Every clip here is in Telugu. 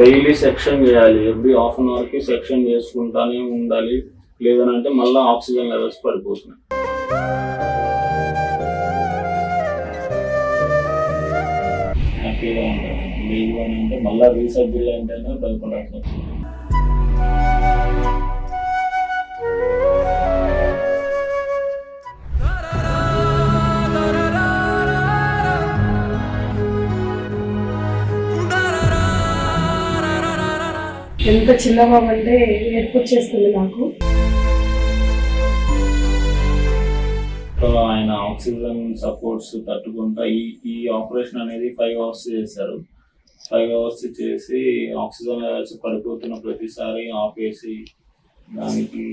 డైలీ సెక్షన్ చేయాలి. ఎవ్రీ హాఫ్ అన్ అవర్కి సెక్షన్ చేసుకుంటానే ఉండాలి. లేదనంటే మళ్ళీ ఆక్సిజన్ లెవెల్స్ పడిపోతున్నాయి. హ్యాపీగా ఉంటారు అంటే మళ్ళీ రీసర్జరీ అంటేనే భయపడాల్సి ఎంత చిన్న అంటే ఏడుపు నాకు ఆయన ఆక్సిజన్ సపోర్ట్స్ తట్టుకుంటా ఈ ఈ ఆపరేషన్ అనేది ఫైవ్ అవర్స్ చేశారు. ఫైవ్ అవర్స్ చేసి ఆక్సిజన్ లెవెల్స్ పడిపోతున్న ప్రతిసారి ఆపేసి దానికి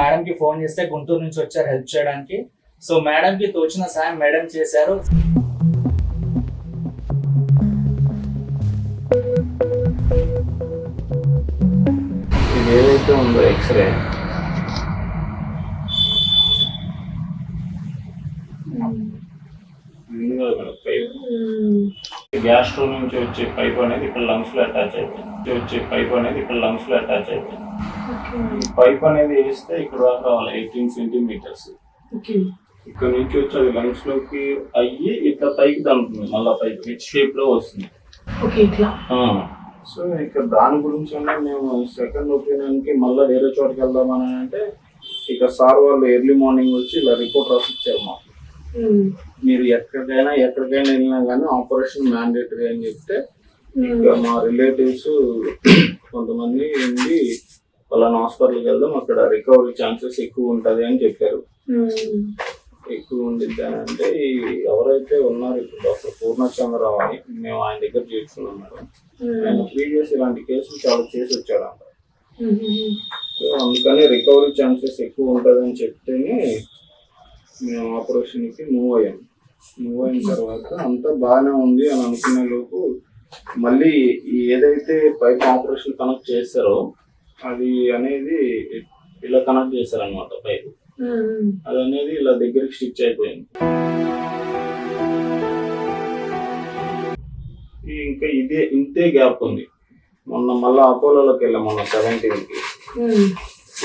మేడం కి ఫోన్ చేస్తే గుంటూరు నుంచి వచ్చారు హెల్ప్ చేయడానికి. సో మేడం కి తోచిన సాయం మేడం చేశారు. ఇది ఏదైతే ఉందో ఎక్స్రే. గ్యాస్ట్రో నుంచి వచ్చే పైప్ అనేది ఇక్కడ లంగ్స్లో అటాచ్ అయిపోయింది. వచ్చే పైప్ అనేది ఇక్కడ లంగ్స్లో అటాచ్ అయిపోయింది. ఈ పైప్ అనేది వేస్తే ఇక్కడ దాకా రావాలి ఎయిటీన్ సెంటీమీటర్స్ ఓకే ఇక్కడ నుంచి వచ్చి అది లంగ్స్లోకి అయ్యి ఇట్లా పైకి దంపుతుంది మళ్ళీ పైకి హెచ్ షేప్లో వస్తుంది. సో ఇక్కడ దాని గురించి మేము సెకండ్ ఒపీనియన్కి మళ్ళీ వేరే చోటుకి వెళ్దామని అంటే ఇక సార్ వాళ్ళు ఎర్లీ మార్నింగ్ వచ్చి ఇలా రిపోర్ట్ రాసి ఇచ్చారు మాకు. ఉమ్. మీరు ఎక్కడికైనా ఎక్కడికైనా వెళ్ళినా కానీ ఆపరేషన్ మ్యాండేటరీ అని చెప్తే ఇక మా రిలేటివ్స్ కొంతమంది ఉండి వాళ్ళని హాస్పిటల్కి వెళ్దాం అక్కడ రికవరీ ఛాన్సెస్ ఎక్కువ ఉంటది అని చెప్పారు. ఎక్కువ ఉండిద్ది అని అంటే ఎవరైతే ఉన్నారో ఇప్పుడు డాక్టర్ పూర్ణచంద్రరావు అని మేము ఆయన దగ్గర చేర్చుకున్నాం మేడం. ఆయన ప్రీవియస్ ఇలాంటి కేసులు చాలా చేసి వచ్చాడంట. సో అందుకని రికవరీ ఛాన్సెస్ ఎక్కువ ఉంటుందని చెప్తేనే మేము ఆపరేషన్కి మూవ్ అయ్యాం. మూవ్ అయిన తర్వాత అంతా బాగానే ఉంది అని అనుకునే లోపు మళ్ళీ ఏదైతే పైప్ ఆపరేషన్ కనెక్ట్ చేస్తారో అది అనేది ఇలా కనెక్ట్ చేశారనమాట పైప్. అది అనేది ఇలా దగ్గరికి స్టిచ్ అయిపోయింది. ఇంకా ఇదే ఇంతే గ్యాప్ ఉంది. మొన్న మళ్ళీ అపోలోలోకి వెళ్ళాం మొన్న సెవెంటీన్కి.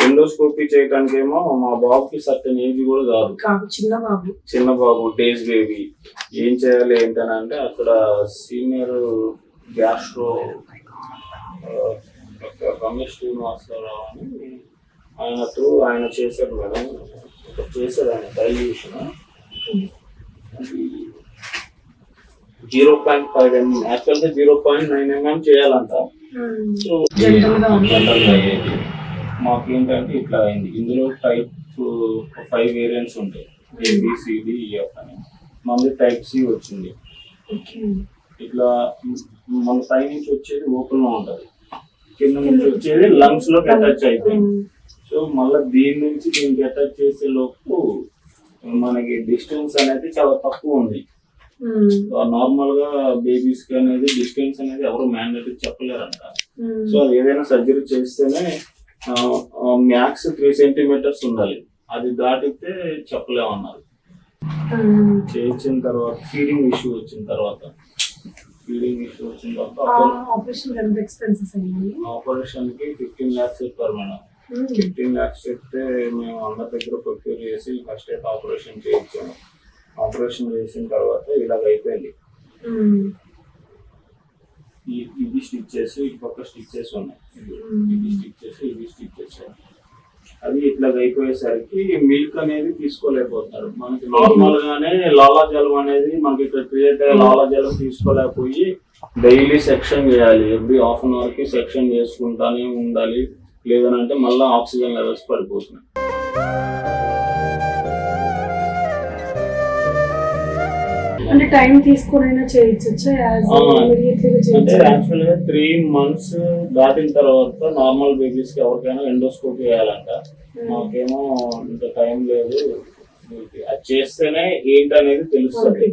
ఎండోస్కోపీ చేయడానికి ఏమో మా బాబుకి సర్టన్ ఏజ్ కూడా కాదు చిన్న బాబు. చిన్న బాబు డేస్ బేబీ. ఏం చేయాలి ఏంటని అంటే అక్కడ సీనియర్ గ్యాస్ట్రో రమేష్ శ్రీనివాసరావు అని ఆయన త్రూ ఆయన చేశారు మేడం. చేశారు ఆయన dilution zero point five mm యాక్చువల్గా జీరో పాయింట్ నైన్ ఎంఎం చేయాలంట. సో మాకు ఏంటంటే ఇట్లా అయింది. ఇందులో టైప్ ఫైవ్ వేరియంట్స్ ఉంటాయి. A B C D F E, అని. మంది టైప్ సి వచ్చింది. ఇట్లా మన పై నుంచి వచ్చేది ఓపెన్లో ఉంటది. కింద నుంచి వచ్చేది లంగ్స్లోకి అటాచ్ అయిపోయింది. సో మళ్ళీ దీని నుంచి దీనికి అటాచ్ చేసే లోపు మనకి డిస్టెన్స్ అనేది చాలా తక్కువ ఉంది. నార్మల్గా బేబీస్కి అనేది డిస్టెన్స్ అనేది ఎవరు మ్యాండేటరీ చెప్పలేరంట. సో అది ఏదైనా సర్జరీ చేస్తేనే మ్యాక్స్ త్రీ సెంటీమీటర్స్ ఉండాలి అది దాటితే చెప్పలేమన్నారు. చేయించిన తర్వాత ఫీడింగ్ ఇష్యూ వచ్చిన తర్వాత వచ్చిన ఆ తర్వాత ఆపరేషన్ ఎంత ఎక్స్పెన్సెస్ అయ్యాయి ఆపరేషన్కి ఫిఫ్టీన్ ల్యాక్స్ చెప్పారు మేడం. ఫిఫ్టీన్ ల్యాక్స్ చెప్తే మేము అందరి దగ్గర ప్రొక్యూర్ చేసి ఫస్ట్ అయితే ఆపరేషన్ చేయించాము. ఆపరేషన్ చేసిన తర్వాత ఇలాగ అయిపోయింది. ఇది స్టిచ్చెస్ ఇటు పక్క స్టిచ్చెస్ ఉన్నాయి. ఇది- ఇది స్టిచ్చెస్ ఇది స్టిచ్చెస్ అది ఇట్లా అయిపోయేసరికి మిల్క్ అనేది తీసుకోలేకపోతున్నారు మనకి నార్మల్ గానే లాలాజలం అనేది మనకి ఇక్కడ క్రియేట్ అయ్యే లాలాజలం తీసుకోలేకపోయి డైలీ సెక్షన్ చేయాలి. ఎవ్రీ హాఫ్ అన్ అవర్కి సెక్షన్ చేసుకుంటానే ఉండాలి. లేదనంటే మళ్ళీ ఆక్సిజన్ లెవెల్స్ పడిపోతున్నాయి. అంటే టైం తీసుకునైనా చేయొచ్చా అంటే చేయొచ్చా. యాక్చువల్గా త్రీ మంత్స్ దాటిన తర్వాత నార్మల్ బేబీస్కి ఎవరికైనా ఎండోస్కోపీ చేయాలంట మాకేమో ఇంత టైం లేదు. అది చేస్తేనే ఏంటనేది తెలుస్తుంది.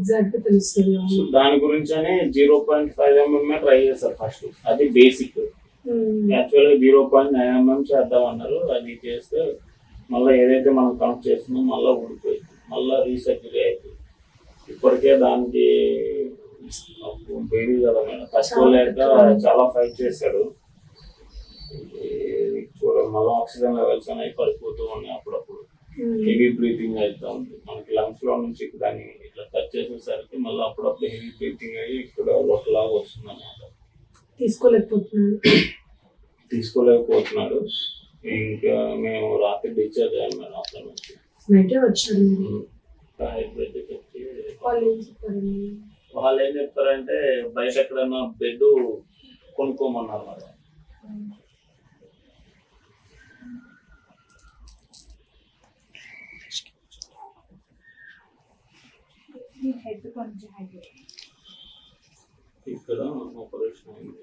తెలుస్తుంది. దాని గురించనే zero point five mm try చేస్తారు ఫస్ట్ అది బేసిక్. యాక్చువల్గా జీరో పాయింట్ నైన్ ఎంఎం చేద్దాం అన్నారు. అది చేస్తే మళ్ళీ ఏదైతే మనం కనెక్ట్ చేస్తున్నామో మళ్ళీ ఊడిపోయింది. మళ్ళీ రీసర్జరీ అయిపోయింది ఇప్పటికే దానికి బేబీ కదా మేడం. తట్టుకోలేక చాలా ఫైట్ చేశాడు. చూడండి మళ్ళీ ఆక్సిజన్ లెవెల్స్ అనేవి పడిపోతూ ఉన్నాయి అప్పుడప్పుడు. హెవీ బ్రీతింగ్ అవుతా ఉంది. మనకి లంగ్స్లో నుంచి దాన్ని ఇట్లా టచ్ చేసేసరికి మళ్ళీ అప్పుడప్పుడు హెవీ బ్రీతింగ్ అయ్యి ఇక్కడ ఒకలాగా వస్తుంది అన్నమాట తీసుకోలేకపోతున్నాను తీసుకోలేకపోతున్నాడు. ఇంకా మేము రాత్రి డిశ్చార్జ్ అయ్యాం మేడం అక్కడ నుంచి. వాళ్ళు ఏం చెప్పారండి వాళ్ళు ఏం చెప్తారంటే బయట ఎక్కడైనా బెడ్ కొనుక్కోమన్నారు మేడం హెడ్ కొంచెం హైట్. ఇక్కడ ఆపరేషన్ అయింది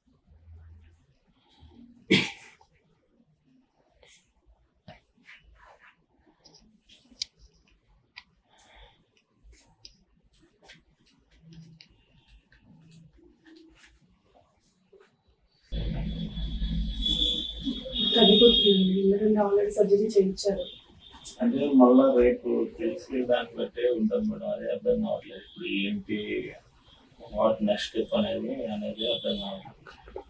ఆల్రెడీ సర్జరీ చేయించారు. అంటే మళ్ళా రేపు తెలిసి దాన్ని బట్టే ఉంటుంది మేడం. అది అర్థం కావట్లేదు. ఇప్పుడు ఏంటి వాట్ నెక్స్ట్ స్టెప్ అనేది అనేది అర్థం కావట్లేదు.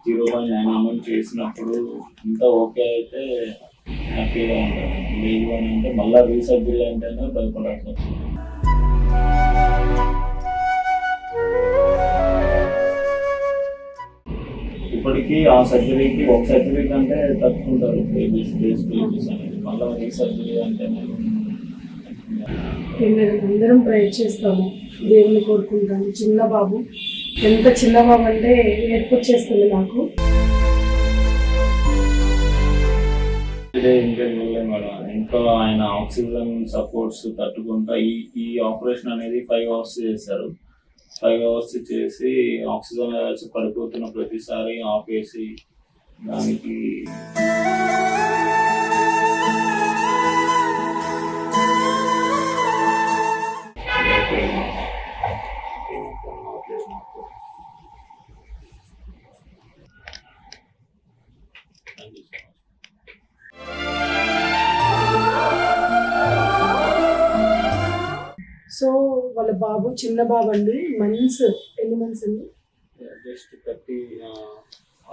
జీరో పాయింట్ నైన్ చేసినప్పుడు ఇంత ఓకే అయితే హ్యాపీగా ఉంటుంది లేదు అని అంటే మళ్ళీ రీసర్జరీ అంటేనే భయపడాల్సి వస్తుంది. ఇప్పటికీ ఆ సర్జరీకి ఒక సర్జరీ కంటే తట్టుకుంటారు. బేబీస్ బేబీస్ అనేది. మళ్ళీ అంటే ఏం లేదు అందరం ట్రై చేస్తాము. దేవుని కోరుకుంటాను చిన్న బాబు ఎంత చిన్న బాబు అంటే ఏడుపు వచ్చేస్తుంది నాకు. ఇంకా ఆయన ఆక్సిజన్ సపోర్ట్స్ తట్టుకుంటా ఈ ఈ ఆపరేషన్ అనేది ఫైవ్ అవర్స్ చేశారు. ఫైవ్ చేసి ఆక్సిజన్ లెవెల్స్ పడిపోతున్న ప్రతిసారి ఆపేసి దానికి బాబు చిన్న బాబు అండి మంత్స్ ఎన్ని మంత్స్ అండి? Just thirty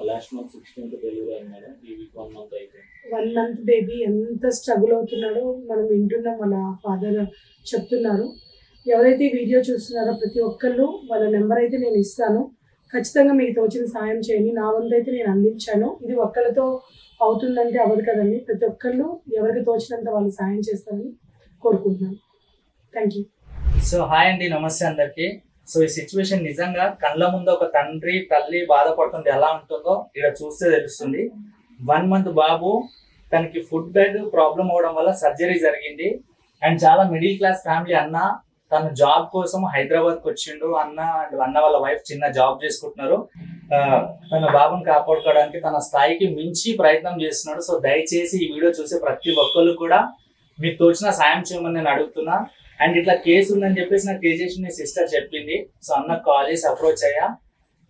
last month sixteenth delivery అయింది మేడం. ఈ వీక్ వన్ మంత్ అయిపోయింది వన్ మంత్ బేబీ ఎంత స్ట్రగుల్ అవుతున్నాడో మనం వింటున్నాం మన ఫాదర్ చెప్తున్నారు. ఎవరైతే ఈ వీడియో చూస్తున్నారో ప్రతి ఒక్కళ్ళు వాళ్ళ నెంబర్ అయితే నేను ఇస్తాను. ఖచ్చితంగా మీకు తోచిన సాయం చేయండి. నా వంతు అయితే నేను అందించాను. ఇది ఒక్కరితో అవుతుందంటే అవ్వదు కదండి. ప్రతి ఒక్కళ్ళు ఎవరికి తోచినంత వాళ్ళు సాయం చేస్తారని కోరుకుంటున్నాను. థ్యాంక్ యూ సో హాయ్ అండి నమస్తే అందరికి. సో ఈ సిచ్యువేషన్ నిజంగా కళ్ళ ముందు ఒక తండ్రి తల్లి బాధపడుతుంటే ఎలా ఉంటుందో ఇక్కడ చూస్తే తెలుస్తుంది. వన్ మంత్ బాబు తనకి ఫుడ్ బెడ్ ప్రాబ్లం అవడం వల్ల సర్జరీ జరిగింది. అండ్ చాలా మిడిల్ క్లాస్ ఫ్యామిలీ అన్న తను జాబ్ కోసం హైదరాబాద్కి వచ్చిండు. అన్న అండ్ అన్న వాళ్ళ వైఫ్ చిన్న జాబ్ చేసుకుంటున్నారు. తన బాబుని కాపాడుకోవడానికి తన స్థాయికి మించి ప్రయత్నం చేస్తున్నాడు. సో దయచేసి ఈ వీడియో చూసే ప్రతి ఒక్కరు కూడా మీకు తోచిన సాయం చేయమని నేను అడుగుతున్నా. అండ్ ఇట్లా కేసు ఉందని చెప్పేసి నాకు తెలియజేసి నీ సిస్టర్ చెప్పింది. సో అన్న కాల్ చేసి అప్రోచ్ అయ్యా.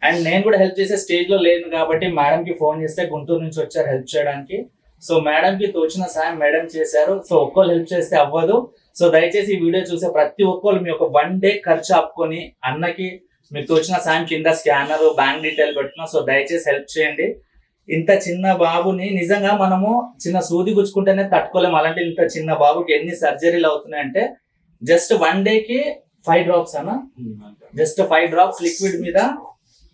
అండ్ నేను కూడా హెల్ప్ చేసే స్టేజ్లో లేను కాబట్టి మేడం కి ఫోన్ చేస్తే గుంటూరు నుంచి వచ్చారు హెల్ప్ చేయడానికి. సో మేడం కి తోచిన సాయం మేడం చేశారు. సో ఒక్కళ్ళు హెల్ప్ చేస్తే అవ్వదు. సో దయచేసి ఈ వీడియో చూసే ప్రతి ఒక్కరు మీ ఒక వన్ డే ఖర్చు ఆపుకొని అన్నకి మీకు తోచిన సాయం కింద స్కానర్ బ్యాంక్ డీటెయిల్ పెట్టిన సో దయచేసి హెల్ప్ చేయండి. ఇంత చిన్న బాబుని నిజంగా మనము చిన్న సూది గుచ్చుకుంటేనే తట్టుకోలేము. అలాంటి ఇంత చిన్న బాబుకి ఎన్ని సర్జరీలు అవుతున్నాయంటే జస్ట్ వన్కి ఫైవ్ డ్రాప్స్ అన్న? జస్ట్ ఫైవ్ డ్రాప్స్ లిక్విడ్ మీద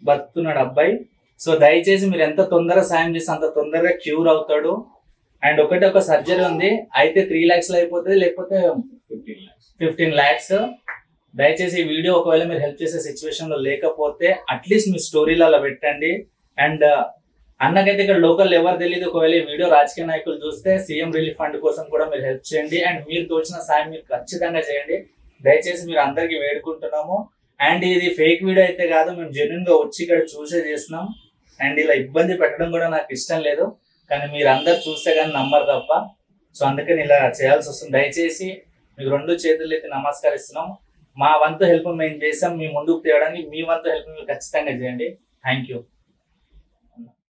బతుకున్నాడు అబ్బాయి. సో దయచేసి మీరు ఎంత తొందరగా సాయం చేస్తే అంత తొందరగా క్యూర్ అవుతాడు. అండ్ ఒకటి ఒక సర్జరీ ఉంది. అయితే త్రీ లాక్స్లో అయిపోతుంది లేకపోతే ఫిఫ్టీన్ ల్యాక్స్ ఫిఫ్టీన్ ల్యాక్స్. దయచేసి ఈ వీడియో ఒకవేళ మీరు హెల్ప్ చేసే సిచ్యువేషన్లో లేకపోతే అట్లీస్ట్ మీ స్టోరీలో అలా పెట్టండి. అండ్ అన్నకైతే ఇక్కడ లోకల్ ఎవరు తెలియదు ఒకవేళ ఈ వీడియో రాజకీయ నాయకులు చూస్తే సీఎం రిలీఫ్ ఫండ్ కోసం కూడా మీరు హెల్ప్ చేయండి. అండ్ మీరు తోచిన సాయం మీరు ఖచ్చితంగా చేయండి. దయచేసి మీరు అందరికీ వేడుకుంటున్నాము. అండ్ ఇది ఫేక్ వీడియో అయితే కాదు మేము జెన్యున్గా వచ్చి ఇక్కడ చూసే చేస్తున్నాం. అండ్ ఇలా ఇబ్బంది పెట్టడం కూడా నాకు ఇష్టం లేదు. కానీ మీరు అందరు చూస్తే కానీ నమ్మరు తప్ప. సో అందుకని ఇలా చేయాల్సి వస్తుంది. దయచేసి మీకు రెండు చేతులు అయితే నమస్కరిస్తున్నాం. మా వంతు హెల్ప్ మేము చేసాం మీ ముందుకు తేవడానికి మీ వంతు హెల్ప్ మీరు ఖచ్చితంగా చేయండి. Thank you